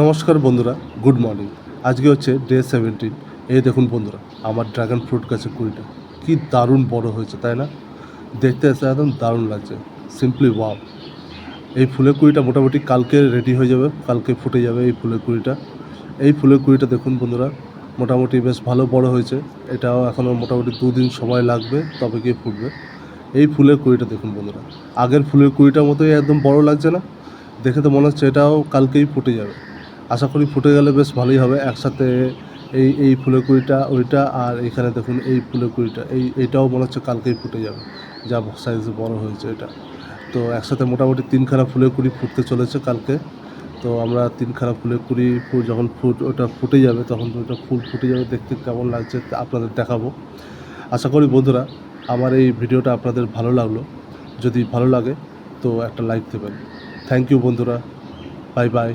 নমস্কার বন্ধুরা, good morning. আজকে হচ্ছে ডে সেভেন্টিন। এই দেখুন বন্ধুরা, আমার ড্রাগন ফ্রুট গাছের কুড়িটা। কি দারুণ বড় হয়েছে, তাই না? দেখতে এসে একদম দারুণ লাগছে। সিম্পলি ওয়াও এই ফুলের কুড়িটা মোটামুটি কালকে রেডি হয়ে যাবে, কালকে ফুটে যাবে এই ফুলের কুড়িটা। এই ফুলের কুড়িটা দেখুন বন্ধুরা, মোটামুটি বেশ ভালো বড় হয়েছে। এটাও এখনও মোটামুটি দুদিন সময় লাগবে, তবে গিয়ে ফুটবে। এই ফুলের কুড়িটা দেখুন বন্ধুরা, আগের ফুলের কুড়িটার মতোই একদম বড় লাগছে না? দেখে তো মনে হচ্ছে এটাও কালকেই ফুটে যাবে। আশা করি ফুটে গেলে বেশ ভালোই হবে। একসাথে এই এই ফুলের কুড়িটা, ওইটা আর এখানে দেখুন এই ফুলের কুড়িটা, এই, এইটাও মনে হচ্ছে কালকেই ফুটে যাবে। যা সাইজে বড় হয়েছে এটা। তো একসাথে মোটামুটি তিন তিনখানা ফুলের কুড়ি ফুটতে চলেছে কালকে। তো আমরা তিন তিনখানা ফুলের কুড়ি ফুল যখন ফুট, ওটা ফুটে যাবে, তখন ওটা ফুল ফুটে যাবে দেখতে কেমন লাগছে আপনাদের দেখাবো। আশা করি বন্ধুরা, আমার এই ভিডিওটা আপনাদের ভালো লাগল। যদি ভালো লাগে, তো একটা লাইক দেবেন। থ্যাংক ইউ বন্ধুরা। Bye bye